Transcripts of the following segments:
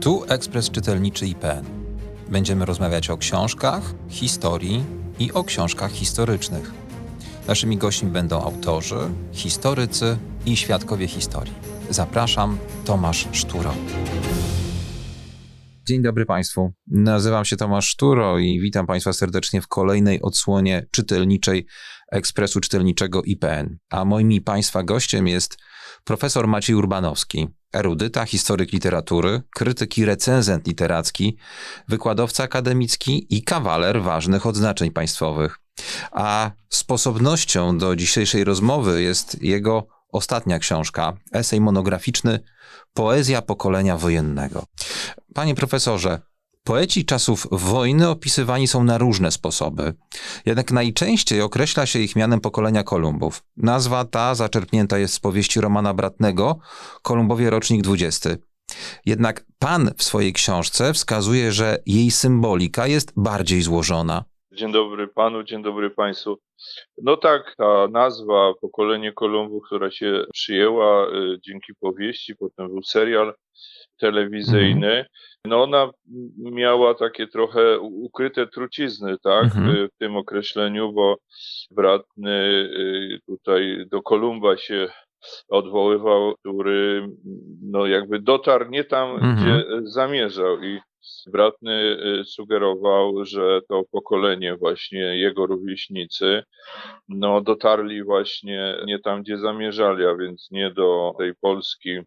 Tu Ekspres Czytelniczy IPN. Będziemy rozmawiać o książkach, historii i o książkach historycznych. Naszymi gośćmi będą autorzy, historycy i świadkowie historii. Zapraszam, Tomasz Szturo. Dzień dobry Państwu. Nazywam się Tomasz Szturo i witam Państwa serdecznie w kolejnej odsłonie czytelniczej Ekspresu Czytelniczego IPN. A moim Państwa gościem jest profesor Maciej Urbanowski, erudyta, historyk literatury, krytyk i recenzent literacki, wykładowca akademicki i kawaler ważnych odznaczeń państwowych. A sposobnością do dzisiejszej rozmowy jest jego ostatnia książka, esej monograficzny Poezja pokolenia wojennego. Panie profesorze, Poeci czasów wojny opisywani są na różne sposoby. Jednak najczęściej określa się ich mianem pokolenia Kolumbów. Nazwa ta zaczerpnięta jest z powieści Romana Bratnego Kolumbowie rocznik 20. Jednak pan w swojej książce wskazuje, że jej symbolika jest bardziej złożona. Dzień dobry panu, dzień dobry państwu. No tak, ta nazwa Pokolenie Kolumbów, która się przyjęła y, dzięki powieści, potem był serial telewizyjny, no ona miała takie trochę ukryte trucizny, tak, Mhm. w tym określeniu, bo bratny y, tutaj do Kolumba się odwoływał, który no jakby dotarł nie tam, Mhm. gdzie zamierzał i bratny y, sugerował, że to pokolenie właśnie jego rówieśnicy no dotarli właśnie nie tam, gdzie zamierzali, a więc nie do tej Polski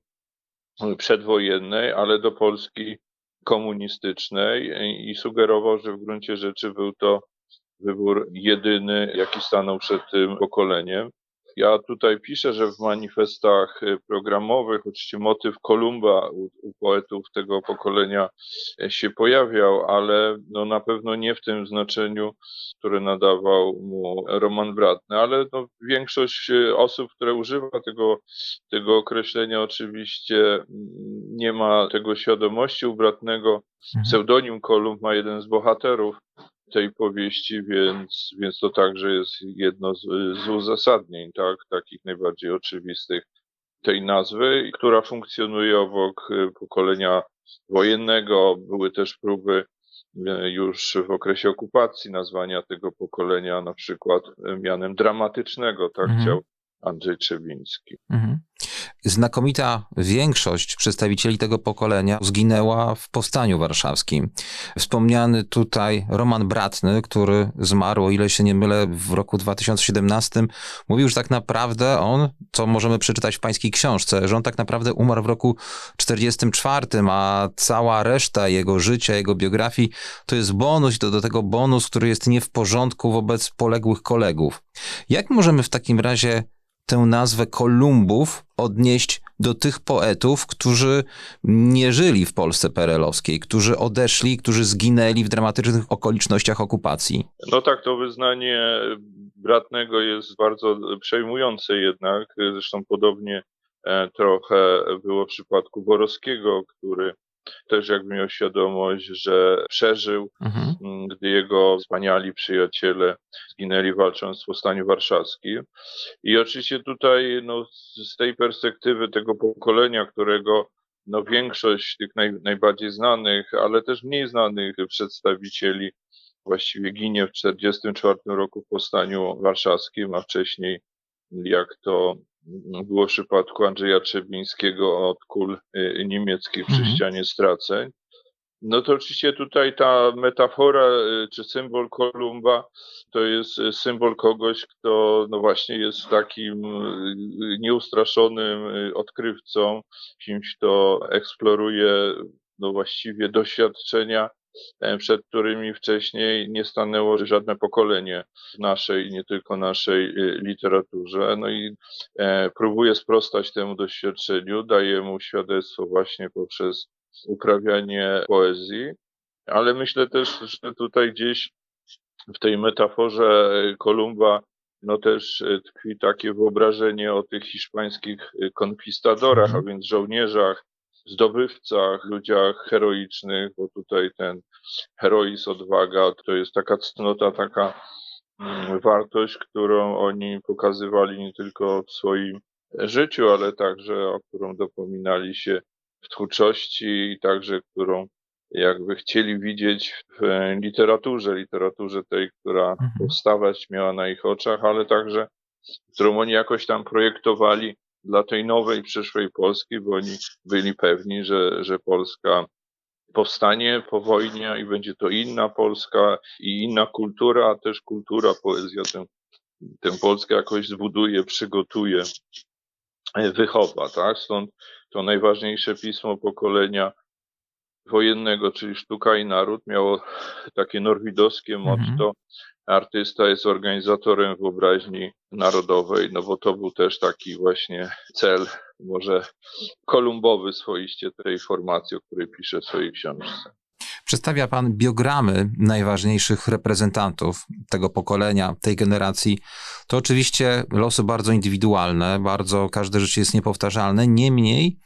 przedwojennej, ale do Polski komunistycznej i sugerował, że w gruncie rzeczy był to wybór jedyny, jaki stanął przed tym pokoleniem. Ja tutaj piszę, że w manifestach y, programowych oczywiście motyw Kolumba u, u poetów tego pokolenia e, się pojawiał, ale no na pewno nie w tym znaczeniu, które nadawał mu Roman Bratny, ale no większość y, osób, które używa tego, tego określenia oczywiście mm, nie ma tego świadomości u Bratnego. Pseudonim Kolumb ma jeden z bohaterów tej powieści, więc, więc to także jest jedno z, z uzasadnień, tak, takich najbardziej oczywistych tej nazwy, która funkcjonuje obok y, pokolenia wojennego. Były też próby y, już w okresie okupacji nazwania tego pokolenia na przykład mianem dramatycznego, tak Mhm. chciał Andrzej Trzebiński. Mhm. Znakomita większość przedstawicieli tego pokolenia zginęła w powstaniu warszawskim. Wspomniany tutaj Roman Bratny, który zmarł, o ile się nie mylę, w roku 2017, mówił, że tak naprawdę on, co możemy przeczytać w pańskiej książce, że on tak naprawdę umarł w roku 44, a cała reszta jego życia, jego biografii to jest bonus do tego bonus, który jest nie w porządku wobec poległych kolegów. Jak możemy w takim razie tę nazwę Kolumbów odnieść do tych poetów, którzy nie żyli w Polsce perelowskiej, którzy odeszli, którzy zginęli w dramatycznych okolicznościach okupacji. No tak, to wyznanie Bratnego jest bardzo przejmujące jednak. Zresztą podobnie e, trochę było w przypadku Borowskiego, który też jakby miał świadomość, że przeżył, Mhm. m, gdy jego wspaniali przyjaciele zginęli walcząc w Powstaniu Warszawskim. I oczywiście tutaj no, z z tej perspektywy tego pokolenia, którego no, większość tych naj, najbardziej znanych, ale też mniej znanych przedstawicieli właściwie ginie w 1944 roku w Powstaniu Warszawskim, a wcześniej, jak to było w przypadku Andrzeja Trzebińskiego od kul y, niemieckich przy Mhm. ścianie straceń. No to oczywiście tutaj ta metafora y, czy symbol Kolumba to jest y, symbol kogoś, kto no właśnie jest takim nieustraszonym odkrywcą, kimś, kto eksploruje no właściwie doświadczenia, przed którymi wcześniej nie stanęło żadne pokolenie w naszej, nie tylko naszej y, literaturze. No i e, próbuje sprostać temu doświadczeniu, daje mu świadectwo właśnie poprzez uprawianie poezji, ale myślę też, że tutaj gdzieś w tej metaforze Kolumba no też e, tkwi takie wyobrażenie o tych hiszpańskich e, konkwistadorach, a Mhm. więc żołnierzach, zdobywcach, ludziach heroicznych, bo tutaj ten heroizm, odwaga to jest taka cnota, taka mm, wartość, którą oni pokazywali nie tylko w swoim życiu, ale także o którą dopominali się twórczości i także którą jakby chcieli widzieć w literaturze, literaturze tej, która Mhm. powstawać miała na ich oczach, ale także którą oni jakoś tam projektowali dla tej nowej, przyszłej Polski, bo oni byli pewni, że, że Polska powstanie po wojnie i będzie to inna Polska i inna kultura, a też kultura, poezja tę, tę Polskę jakoś zbuduje, przygotuje, wychowa, tak? Stąd to najważniejsze pismo pokolenia wojennego, czyli Sztuka i Naród, miało takie norwidowskie Mhm. motto artysta jest organizatorem wyobraźni narodowej, no bo to był też taki właśnie cel, może kolumbowy swoiście tej formacji, o której pisze w swojej książce. Przedstawia pan biogramy najważniejszych reprezentantów tego pokolenia, tej generacji. To oczywiście losy bardzo indywidualne, bardzo każde życie jest niepowtarzalne. Niemniej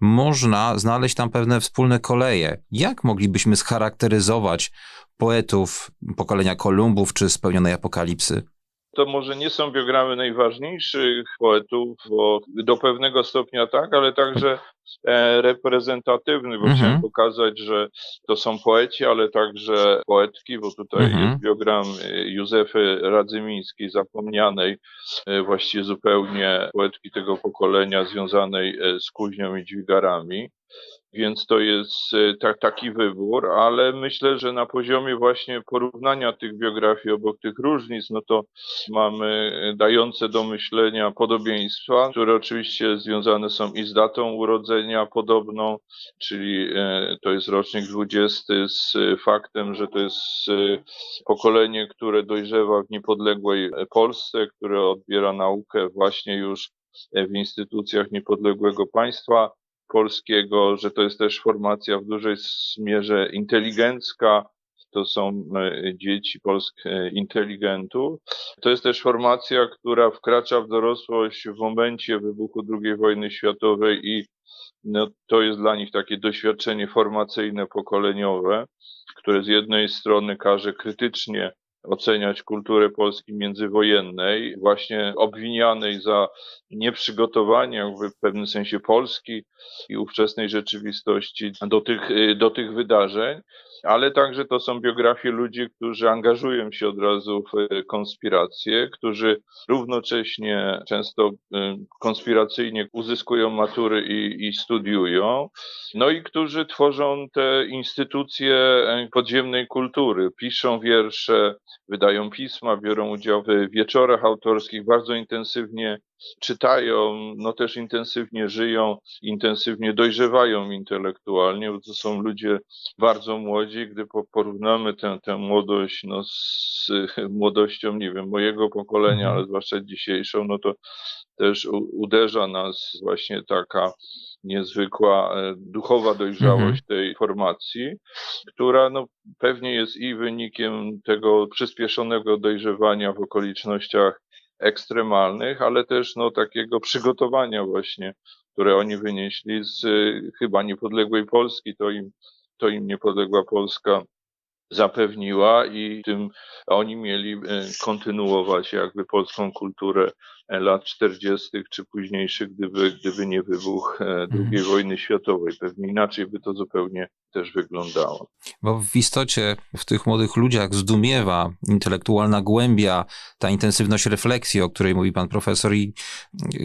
można znaleźć tam pewne wspólne koleje. Jak moglibyśmy scharakteryzować poetów pokolenia Kolumbów czy spełnionej apokalipsy? To może nie są biogramy najważniejszych poetów, bo do pewnego stopnia tak, ale także e, reprezentatywny, bo Mhm. chciałem pokazać, że to są poeci, ale także poetki, bo tutaj Mhm. jest biogram e, Józefy Radzymińskiej, zapomnianej e, właściwie zupełnie poetki tego pokolenia związanej z kuźnią i dźwigarami. Więc to jest e, ta, taki wybór, ale myślę, że na poziomie właśnie porównania tych biografii obok tych różnic, no to mamy e, dające do myślenia podobieństwa, które oczywiście związane są i z datą urodzenia podobną, czyli e, to jest rocznik 20 z faktem, że to jest pokolenie, które dojrzewa w niepodległej Polsce, które odbiera naukę właśnie już w instytucjach niepodległego państwa polskiego, że to jest też formacja w dużej mierze inteligencka, to są e, dzieci polskich e, inteligentów. To jest też formacja, która wkracza w dorosłość w momencie wybuchu II wojny światowej i no, to jest dla nich takie doświadczenie formacyjne, pokoleniowe, które z jednej strony każe krytycznie oceniać kulturę Polski międzywojennej, właśnie obwinianej za nieprzygotowanie w pewnym sensie Polski i ówczesnej rzeczywistości do tych, y, do tych wydarzeń, ale także to są biografie ludzi, którzy angażują się od razu w y, konspiracje, którzy równocześnie często y, konspiracyjnie uzyskują matury i, i studiują, no i którzy tworzą te instytucje podziemnej kultury, piszą wiersze, wydają pisma, biorą udział w wieczorach autorskich, bardzo intensywnie czytają, no też intensywnie żyją, intensywnie dojrzewają intelektualnie, bo to są ludzie bardzo młodzi. Gdy po- porównamy tę, tę młodość no, z młodością, nie wiem, mojego pokolenia, Mhm. ale zwłaszcza dzisiejszą, no to też uderza nas właśnie taka niezwykła e, duchowa dojrzałość tej formacji, która no, pewnie jest i wynikiem tego przyspieszonego dojrzewania w okolicznościach ekstremalnych, ale też no, takiego przygotowania właśnie, które oni wynieśli z y, chyba niepodległej Polski, to im, to im niepodległa Polska zapewniła i tym oni mieli e, kontynuować jakby polską kulturę e, lat 40. czy późniejszych, gdyby, gdyby nie wybuch e, II wojny światowej. Pewnie inaczej by to zupełnie też wyglądało. Bo w istocie w tych młodych ludziach zdumiewa intelektualna głębia, ta intensywność refleksji, o której mówi pan profesor, i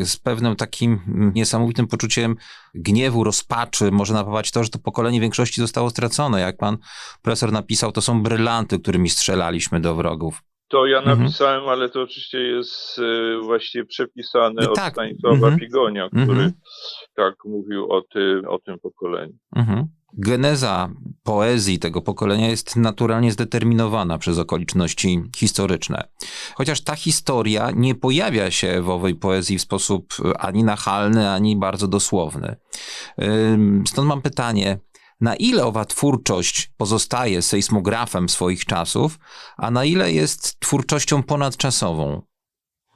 z pewnym takim niesamowitym poczuciem gniewu, rozpaczy może napawać to, że to pokolenie większości zostało stracone. Jak pan profesor napisał, to są brylanty, którymi strzelaliśmy do wrogów. To ja Mhm. napisałem, ale to oczywiście jest e, właściwie przepisane No od tak. Stanisława Mhm. Pigonia, który Mhm. tak mówił o, ty, o tym pokoleniu. Mhm. Geneza poezji tego pokolenia jest naturalnie zdeterminowana przez okoliczności historyczne. Chociaż ta historia nie pojawia się w owej poezji w sposób ani nachalny, ani bardzo dosłowny. Stąd mam pytanie, na ile owa twórczość pozostaje sejsmografem swoich czasów, a na ile jest twórczością ponadczasową?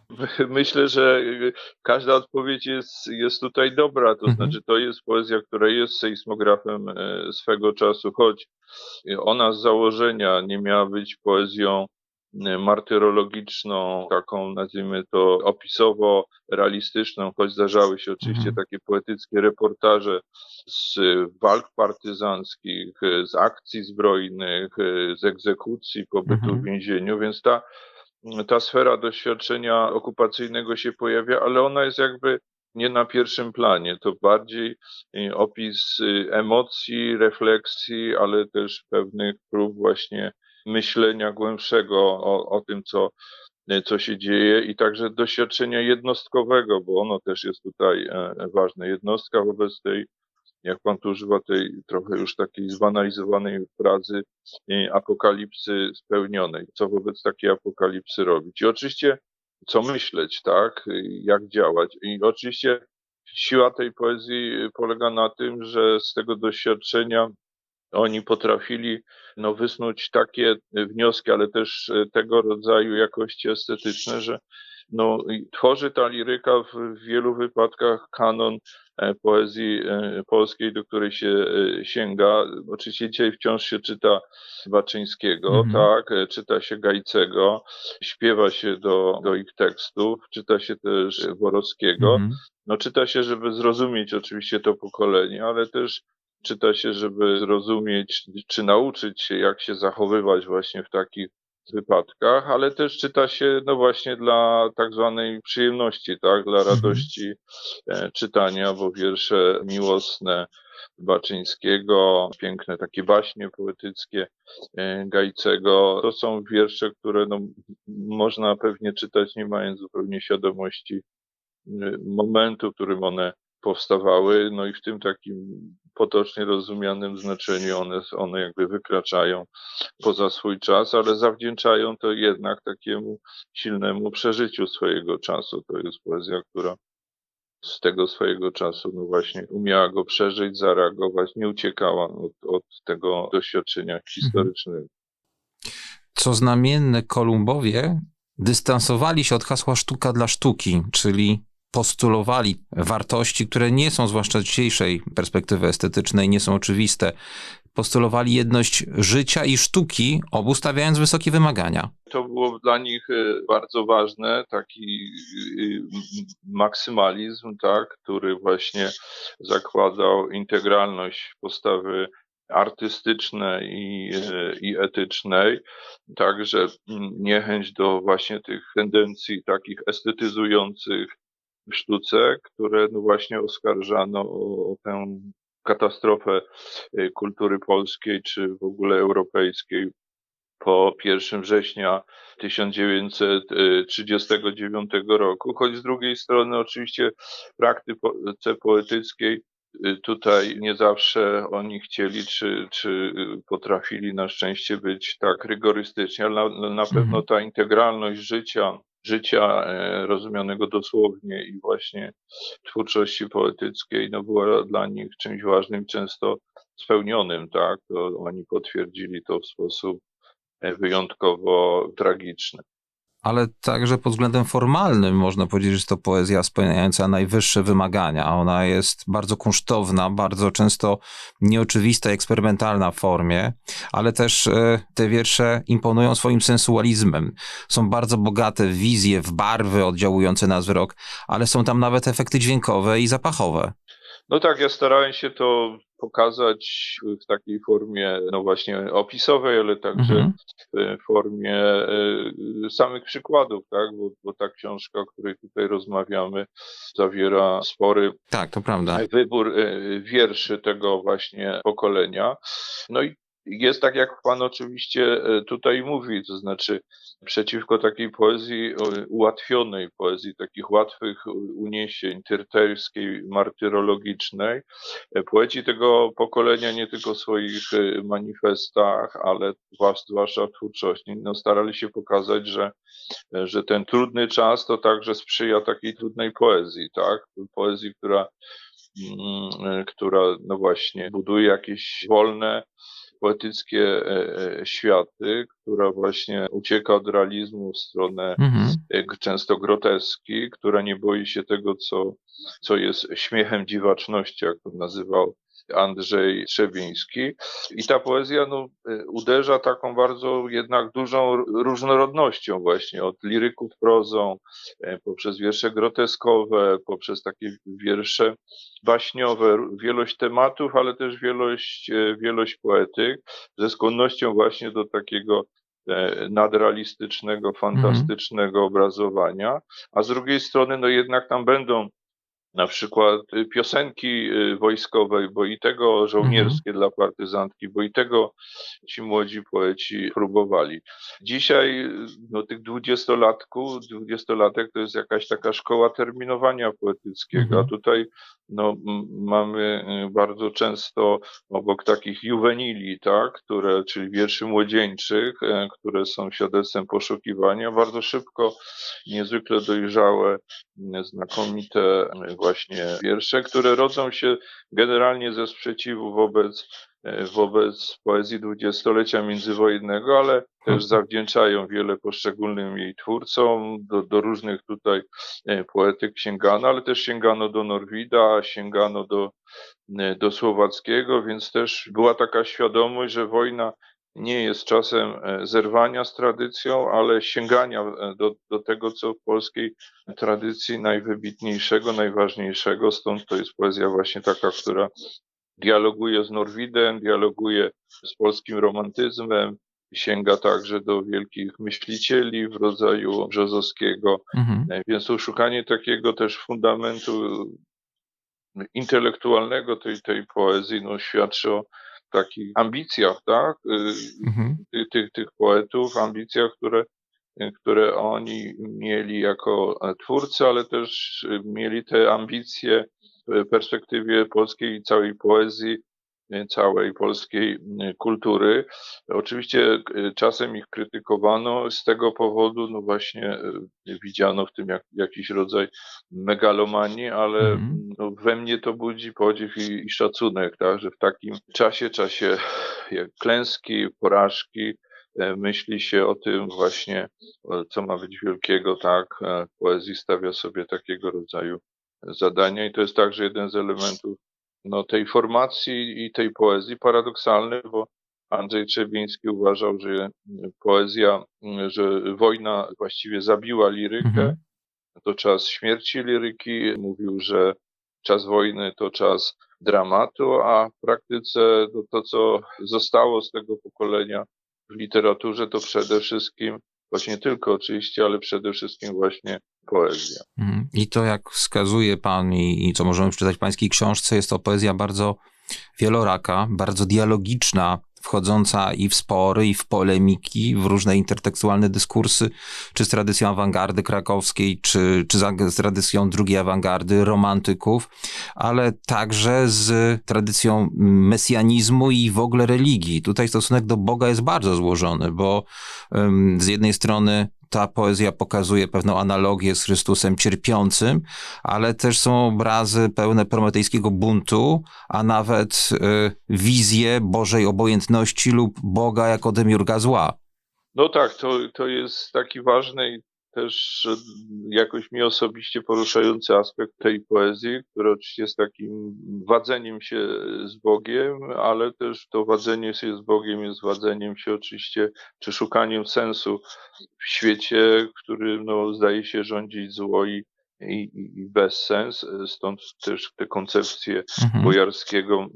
Myślę, że y, każda odpowiedź jest, jest tutaj dobra. To Mhm. znaczy, to jest poezja, która jest sejsmografem e, swego czasu, choć ona z założenia nie miała być poezją martyrologiczną, taką nazwijmy to opisowo-realistyczną, choć zdarzały się oczywiście Mhm. takie poetyckie reportaże z walk partyzanckich, z akcji zbrojnych, z egzekucji, pobytu Mhm. w więzieniu, więc ta, ta sfera doświadczenia okupacyjnego się pojawia, ale ona jest jakby nie na pierwszym planie. To bardziej y, opis y, emocji, refleksji, ale też pewnych prób właśnie myślenia głębszego o, o tym, co, y, co się dzieje i także doświadczenia jednostkowego, bo ono też jest tutaj e, ważne. Jednostka wobec tej, jak pan tu używa tej trochę już takiej zbanalizowanej frazy y, apokalipsy spełnionej. Co wobec takiej apokalipsy robić? I oczywiście co myśleć, tak? Jak działać? I oczywiście siła tej poezji polega na tym, że z tego doświadczenia oni potrafili no, wysnuć takie wnioski, ale też e, tego rodzaju jakości estetyczne, że no, tworzy ta liryka w wielu wypadkach kanon e, poezji e, polskiej, do której się sięga. Oczywiście dzisiaj wciąż się czyta Baczyńskiego, Mhm. tak, czyta się Gajcego, śpiewa się do, do ich tekstów, czyta się też Borowskiego. Mhm. No czyta się, żeby zrozumieć oczywiście to pokolenie, ale też czyta się, żeby zrozumieć czy nauczyć się, jak się zachowywać właśnie w takich wypadkach, ale też czyta się, no właśnie dla tak zwanej przyjemności, tak, dla Mhm. radości e, czytania, bo wiersze miłosne Baczyńskiego, piękne takie baśnie poetyckie e, Gajcego, to są wiersze, które no, można pewnie czytać nie mając zupełnie świadomości y, momentu, w którym one powstawały, no i w tym takim potocznie rozumianym znaczeniu one, one jakby wykraczają poza swój czas, ale zawdzięczają to jednak takiemu silnemu przeżyciu swojego czasu. To jest poezja, która z tego swojego czasu, no właśnie, umiała go przeżyć, zareagować, nie uciekała od, od tego doświadczenia historycznego. Co znamienne, Kolumbowie dystansowali się od hasła sztuka dla sztuki, czyli postulowali wartości, które nie są, zwłaszcza dzisiejszej perspektywy estetycznej, nie są oczywiste. Postulowali jedność życia i sztuki, obu stawiając wysokie wymagania. To było dla nich e, bardzo ważne, taki e, maksymalizm, tak, który właśnie zakładał integralność postawy artystycznej i, e, i etycznej, także mm, niechęć do właśnie tych tendencji takich estetyzujących w sztuce, które no właśnie oskarżano o, o tę katastrofę e, kultury polskiej czy w ogóle europejskiej po 1 września 1939 roku, choć z drugiej strony oczywiście w praktyce poetyckiej y, tutaj nie zawsze oni chcieli czy, czy potrafili na szczęście być tak rygorystyczni, ale na, na pewno Mhm. ta integralność życia, życia e, rozumianego dosłownie i właśnie twórczości poetyckiej no była dla nich czymś ważnym, często spełnionym, tak? To oni potwierdzili to w sposób e, wyjątkowo tragiczny. Ale także pod względem formalnym można powiedzieć, że to poezja spełniająca najwyższe wymagania. Ona jest bardzo kunsztowna, bardzo często nieoczywista eksperymentalna w formie, ale też e, te wiersze imponują swoim sensualizmem. Są bardzo bogate w wizje, w barwy oddziałujące na wzrok, ale są tam nawet efekty dźwiękowe i zapachowe. No tak, ja starałem się to pokazać w takiej formie, no właśnie opisowej, ale także Mhm. w formie e, samych przykładów, tak? Bo, bo ta książka, o której tutaj rozmawiamy, zawiera spory Tak, to prawda. wybór e, wierszy tego właśnie pokolenia. No i jest tak, jak pan oczywiście e, tutaj mówi, to znaczy przeciwko takiej poezji ułatwionej, poezji takich łatwych uniesień, tyrterskiej, martyrologicznej. E, Poeci tego pokolenia nie tylko w swoich e, manifestach, ale zwłasz- zwłaszcza w twórczości, no starali się pokazać, że że ten trudny czas to także sprzyja takiej trudnej poezji, tak? Poezji, która, mm, która no właśnie buduje jakieś wolne, poetyckie e, e, światy, która właśnie ucieka od realizmu w stronę Mhm. e, często groteski, która nie boi się tego, co, co jest śmiechem dziwaczności, jak to nazywał Andrzej Trzewiński. I ta poezja no, y, uderza taką bardzo jednak dużą różnorodnością właśnie, od liryków prozą, e, poprzez wiersze groteskowe, poprzez takie wiersze baśniowe, wielość tematów, ale też wielość, e, wielość poetyk, ze skłonnością właśnie do takiego e, nadrealistycznego, fantastycznego obrazowania, a z drugiej strony no jednak tam będą na przykład y, piosenki y, wojskowe, bo i tego żołnierskie dla partyzantki, bo i tego ci młodzi poeci próbowali. Dzisiaj y, no, tych dwudziestolatków, dwudziestolatek to jest jakaś taka szkoła terminowania poetyckiego, Mhm. a tutaj no, mamy bardzo często obok takich juwenili, tak, które, czyli wierszy młodzieńczych, które są świadectwem poszukiwania, bardzo szybko niezwykle dojrzałe znakomite właśnie wiersze, które rodzą się generalnie ze sprzeciwu wobec, e, wobec poezji dwudziestolecia międzywojennego, ale też Mhm. zawdzięczają wiele poszczególnym jej twórcom, do, do różnych tutaj e, poetyk sięgano, ale też sięgano do Norwida, sięgano do, e, do Słowackiego, więc też była taka świadomość, że wojna nie jest czasem e, zerwania z tradycją, ale sięgania e, do, do tego, co w polskiej tradycji najwybitniejszego, najważniejszego. Stąd to jest poezja właśnie taka, która dialoguje z Norwidem, dialoguje z polskim romantyzmem, sięga także do wielkich myślicieli w rodzaju Brzozowskiego. Mhm. E, Więc to szukanie takiego też fundamentu intelektualnego tej, tej poezji no, świadczy o takich ambicjach, tak? y, Mhm. tych, tych, poetów, ambicjach, które, które oni mieli jako e, twórcy, ale też y, mieli te ambicje w perspektywie polskiej całej poezji, całej polskiej y, kultury. Oczywiście y, czasem ich krytykowano z tego powodu, no właśnie y, widziano w tym jak, jakiś rodzaj megalomanii, ale Mhm. no, we mnie to budzi podziw i, i szacunek, tak, że w takim czasie, czasie jak klęski, porażki, e, myśli się o tym właśnie, co ma być wielkiego, tak, e, poezji stawia sobie takiego rodzaju zadania i to jest także jeden z elementów no, tej formacji i tej poezji. Paradoksalny, bo Andrzej Trzebiński uważał, że poezja, że wojna właściwie zabiła lirykę, Mhm. to czas śmierci liryki. Mówił, że czas wojny to czas dramatu, a w praktyce to, to co zostało z tego pokolenia w literaturze, to przede wszystkim, choć nie tylko oczywiście, ale przede wszystkim właśnie poezja. Mhm. I to, jak wskazuje pan i, i co możemy przeczytać w pańskiej książce, jest to poezja bardzo wieloraka, bardzo dialogiczna, wchodząca i w spory, i w polemiki, w różne intertekstualne dyskursy, czy z tradycją awangardy krakowskiej, czy, czy z tradycją drugiej awangardy, romantyków, ale także z tradycją mesjanizmu i w ogóle religii. Tutaj stosunek do Boga jest bardzo złożony, bo ym, z jednej strony ta poezja pokazuje pewną analogię z Chrystusem cierpiącym, ale też są obrazy pełne prometejskiego buntu, a nawet y, wizje Bożej obojętności lub Boga jako demiurga zła. No tak, to, to jest taki ważny też jakoś mnie osobiście poruszający aspekt tej poezji, który oczywiście jest takim wadzeniem się z Bogiem, ale też to wadzenie się z Bogiem jest wadzeniem się oczywiście, czy szukaniem sensu w świecie, w którym no, zdaje się rządzić zło i, i, i bezsens. Stąd też te koncepcje Mhm. bojarskiego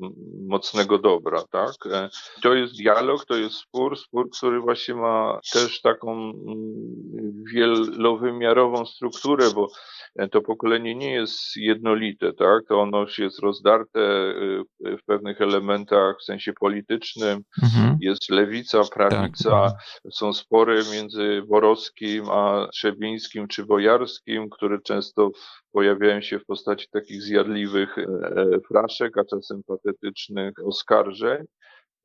mocnego dobra, tak? E, To jest dialog, to jest spór, spór, który właśnie ma też taką wielowymiarową strukturę, bo e, to pokolenie nie jest jednolite, tak? To ono jest rozdarte w pewnych elementach w sensie politycznym, Mhm. jest lewica, Tak. prawica, są spory między Borowskim a Trzebińskim czy Bojarskim, które często pojawiają się w postaci takich zjadliwych e, e, fraszek, a czasem patetycznych oskarżeń.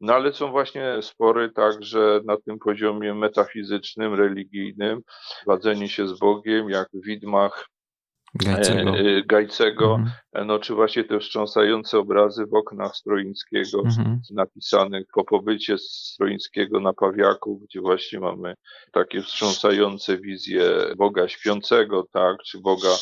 No ale są właśnie spory także na tym poziomie metafizycznym, religijnym, wadzenie się z Bogiem, jak w widmach Gajcego. e, e, Gajcego, Mhm. no czy właśnie te wstrząsające obrazy w oknach Stroińskiego, Mhm. napisanych po pobycie Stroińskiego na Pawiaku, gdzie właśnie mamy takie wstrząsające wizje Boga śpiącego, tak, czy Boga,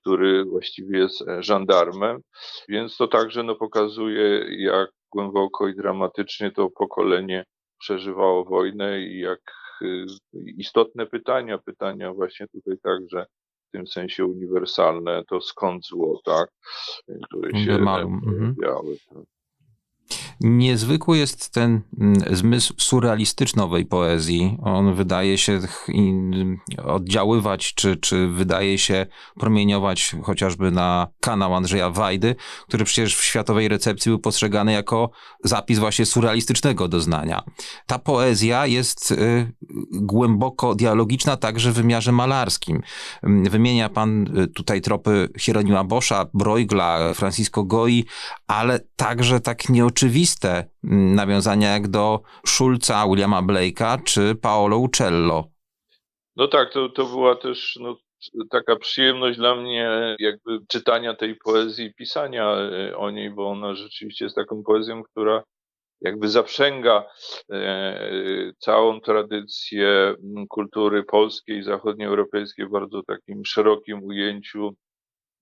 który właściwie jest e, żandarmem, więc to także no, pokazuje, jak głęboko i dramatycznie to pokolenie przeżywało wojnę i jak y, istotne pytania, pytania właśnie tutaj także w tym sensie uniwersalne, to skąd zło, tak, które się mhm. pojawiały. Niezwykły jest ten mm, zmysł surrealistycznowej poezji. On wydaje się in- oddziaływać, czy, czy wydaje się promieniować chociażby na kanał Andrzeja Wajdy, który przecież w światowej recepcji był postrzegany jako zapis właśnie surrealistycznego doznania. Ta poezja jest y, głęboko dialogiczna także w wymiarze malarskim. Ym, Wymienia pan y, tutaj tropy Hieronima Boscha, Bruegla, Francisco Goi, ale także tak nieoczywiste mm, nawiązania jak do Schulza, Williama Blake'a czy Paolo Uccello. No tak, to, to była też no, taka przyjemność dla mnie jakby czytania tej poezji i pisania e, o niej, bo ona rzeczywiście jest taką poezją, która jakby zaprzęga e, całą tradycję m, kultury polskiej zachodnioeuropejskiej w bardzo takim szerokim ujęciu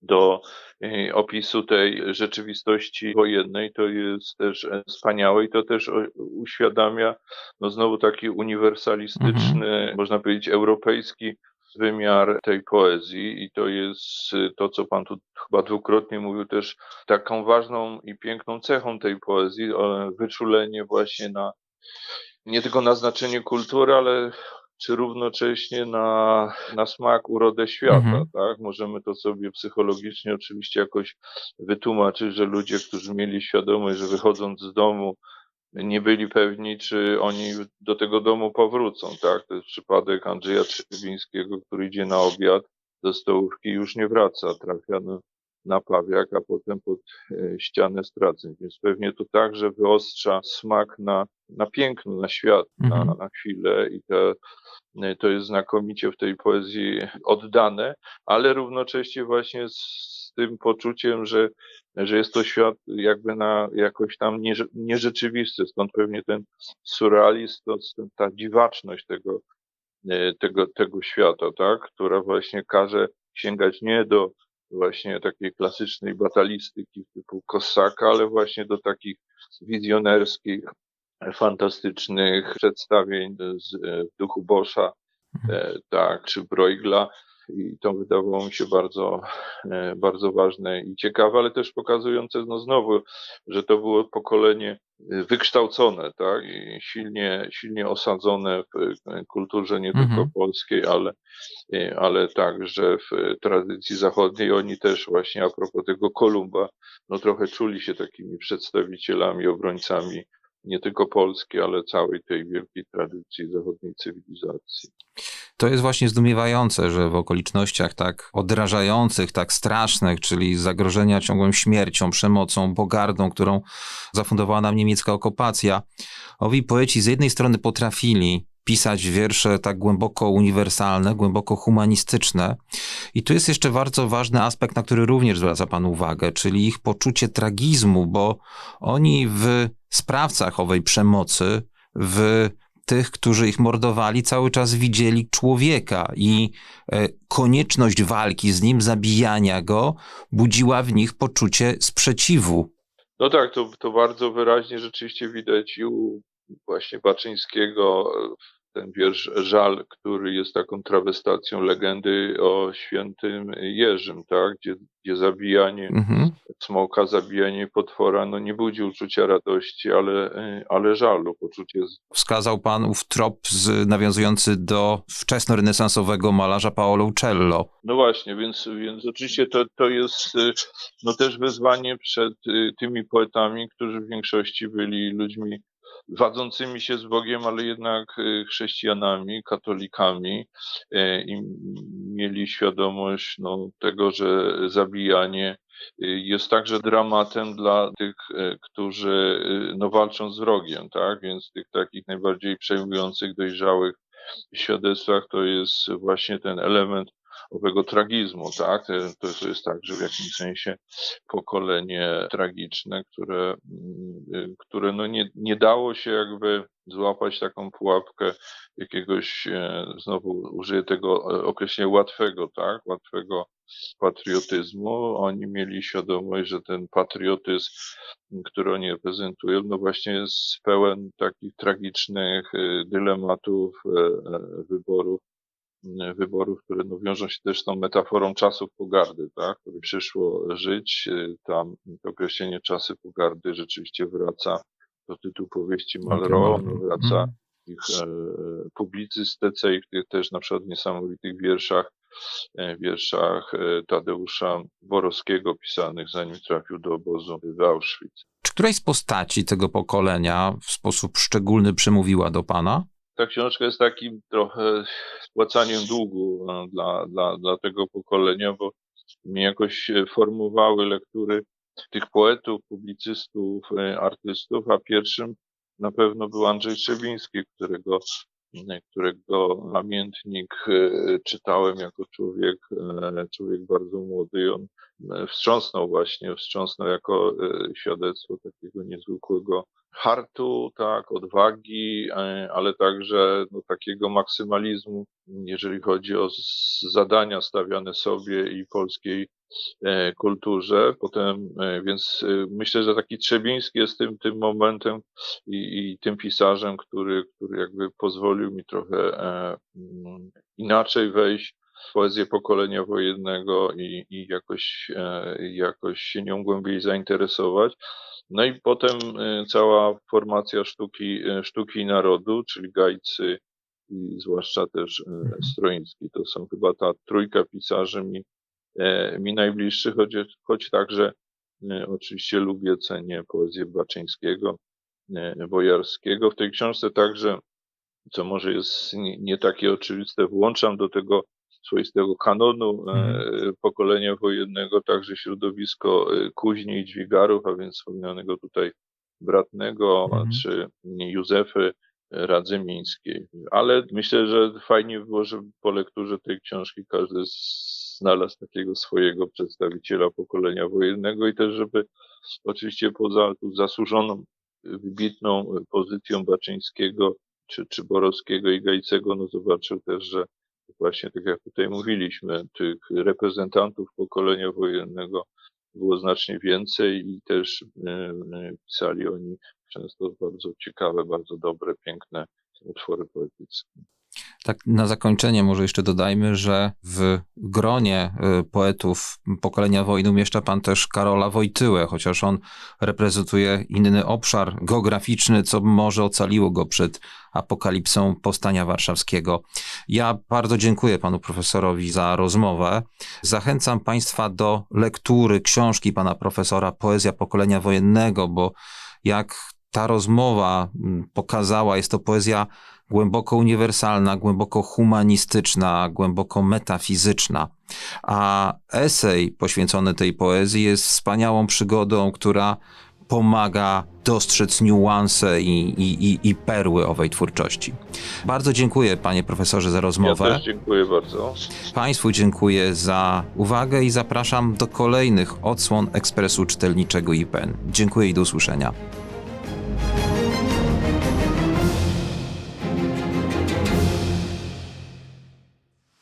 do e, opisu tej rzeczywistości wojennej. To jest też e, wspaniałe i to też uświadamia no znowu taki uniwersalistyczny, można powiedzieć europejski wymiar tej poezji i to jest to, co pan tu chyba dwukrotnie mówił też, taką ważną i piękną cechą tej poezji, o wyczulenie właśnie na nie tylko na znaczenie kultury, ale czy równocześnie na, na smak, urodę świata, Mhm. tak? Możemy to sobie psychologicznie oczywiście jakoś wytłumaczyć, że ludzie, którzy mieli świadomość, że wychodząc z domu nie byli pewni, czy oni do tego domu powrócą, tak? To jest przypadek Andrzeja Trzewińskiego, który idzie na obiad do stołówki i już nie wraca, trafia na, na pawiak, a potem pod e, ścianę straceń. Więc pewnie to także wyostrza smak na, na piękno, na świat, na, Mhm. na chwilę i te, e, to jest znakomicie w tej poezji oddane, ale równocześnie właśnie z tym poczuciem, że że jest to świat jakby na jakoś tam nierze- nierzeczywisty, stąd pewnie ten surrealizm, ta dziwaczność tego, e, tego, tego świata, tak, która właśnie każe sięgać nie do właśnie takiej klasycznej batalistyki typu Kossaka, ale właśnie do takich wizjonerskich, fantastycznych przedstawień z, e, w duchu Boscha, e, tak, czy Bruegla i to wydawało mi się bardzo, e, bardzo ważne i ciekawe, ale też pokazujące no znowu, że to było pokolenie e, wykształcone, tak, i silnie, silnie osadzone w e, kulturze nie Mhm. tylko polskiej, ale, ale także w tradycji zachodniej. Oni też właśnie a propos tego Kolumba, no trochę czuli się takimi przedstawicielami, obrońcami nie tylko Polski, ale całej tej wielkiej tradycji zachodniej cywilizacji. To jest właśnie zdumiewające, że w okolicznościach tak odrażających, tak strasznych, czyli zagrożenia ciągłą śmiercią, przemocą, pogardą, którą zafundowała nam niemiecka okupacja, owi poeci z jednej strony potrafili pisać wiersze tak głęboko uniwersalne, głęboko humanistyczne. I tu jest jeszcze bardzo ważny aspekt, na który również zwraca Pan uwagę, czyli ich poczucie tragizmu, bo oni w sprawcach owej przemocy, w tych, którzy ich mordowali, cały czas widzieli człowieka i e, konieczność walki z nim, zabijania go, budziła w nich poczucie sprzeciwu. No tak, to, to bardzo wyraźnie rzeczywiście widać i u właśnie Baczyńskiego e, ten wiersz Żal, który jest taką trawestacją legendy o świętym Jerzym, tak, gdzie, gdzie zabijanie Mhm. smoka, zabijanie potwora, no nie budzi uczucia radości, ale, e, ale żalu, poczucie z- Wskazał pan ów trop z, nawiązujący do wczesnorenesansowego malarza Paolo Uccello. No właśnie, więc, więc oczywiście to, to jest y, no też wyzwanie przed y, tymi poetami, którzy w większości byli ludźmi wadzącymi się z Bogiem, ale jednak y, chrześcijanami, katolikami y, i mieli świadomość no, tego, że zabijanie y, jest także dramatem dla tych, którzy no, walczą z wrogiem, tak? Więc tych takich najbardziej przejmujących, dojrzałych świadectwach to jest właśnie ten element owego tragizmu, tak? To, to jest także w jakimś sensie pokolenie tragiczne, które, mm, y, które no nie, nie dało się jakby złapać taką pułapkę jakiegoś, e, znowu użyję tego e, określenia łatwego, tak? Łatwego patriotyzmu. Oni mieli świadomość, że ten patriotyzm, który oni reprezentują, no właśnie jest pełen takich tragicznych dylematów, e, e, wyborów, wyborów, które no wiążą się też z tą metaforą czasów pogardy, tak, które przyszło żyć. Y, Tam to określenie czasy pogardy rzeczywiście wraca do tytułu powieści Malraux, Malraux. wraca Mhm. ich e, publicystyce i w tych też na przykład niesamowitych wierszach, e, wierszach e, Tadeusza Borowskiego pisanych zanim trafił do obozu w Auschwitz. Czy któraś z postaci tego pokolenia w sposób szczególny przemówiła do pana? Ta książka jest takim trochę spłacaniem długu e, dla, dla, dla tego pokolenia, bo mnie jakoś e, formowały lektury tych poetów, publicystów, e, artystów, a pierwszym na pewno był Andrzej Trzebiński, którego, którego pamiętnik e, czytałem jako człowiek, człowiek bardzo młody i on wstrząsnął właśnie, wstrząsnął jako e, świadectwo takiego niezwykłego hartu, tak, odwagi, e, ale także no, takiego maksymalizmu, jeżeli chodzi o zadania stawiane sobie i polskiej e, kulturze. Potem, więc myślę, że taki Trzebiński jest tym, tym momentem i, i tym pisarzem, który, który jakby pozwolił mi trochę mm, inaczej wejść poezję pokolenia wojennego i, i jakoś, e, jakoś się nią głębiej zainteresować. No i potem e, cała formacja sztuki, e, sztuki narodu, czyli Gajcy i zwłaszcza też Mhm. Stroiński. To są chyba ta trójka pisarzy mi, mi najbliższych, choć, choć także oczywiście lubię, cenię poezję Baczyńskiego, Bojarskiego. W tej książce także, co może jest nie, nie takie oczywiste, włączam do tego swoistego kanonu e, Mhm. pokolenia wojennego także środowisko e, Kuźni i Dźwigarów, a więc wspominanego tutaj Bratnego Mhm. czy Józefy Radzymińskiej. Ale myślę, że fajnie by było, żeby po lekturze tej książki każdy znalazł takiego swojego przedstawiciela pokolenia wojennego i też, żeby oczywiście poza tu zasłużoną, wybitną pozycją Baczyńskiego czy, czy Borowskiego i Gajcego, no zobaczył też, że właśnie tak jak tutaj mówiliśmy, tych reprezentantów pokolenia wojennego było znacznie więcej i też e, e, pisali oni często bardzo ciekawe, bardzo dobre, piękne utwory poetyckie. Tak na zakończenie może jeszcze dodajmy, że w gronie y, poetów pokolenia wojny umieszcza pan też Karola Wojtyłę, chociaż on reprezentuje inny obszar geograficzny, co może ocaliło go przed apokalipsą powstania warszawskiego. Ja bardzo dziękuję panu profesorowi za rozmowę. Zachęcam państwa do lektury książki pana profesora Poezja pokolenia wojennego, bo jak ta rozmowa mm, pokazała, jest to poezja głęboko uniwersalna, głęboko humanistyczna, głęboko metafizyczna. A esej poświęcony tej poezji jest wspaniałą przygodą, która pomaga dostrzec niuanse i, i, i, i perły owej twórczości. Bardzo dziękuję, panie profesorze, za Ja rozmowę. też dziękuję bardzo. Państwu dziękuję za uwagę i zapraszam do kolejnych odsłon Ekspresu Czytelniczego IPN. Dziękuję i do usłyszenia.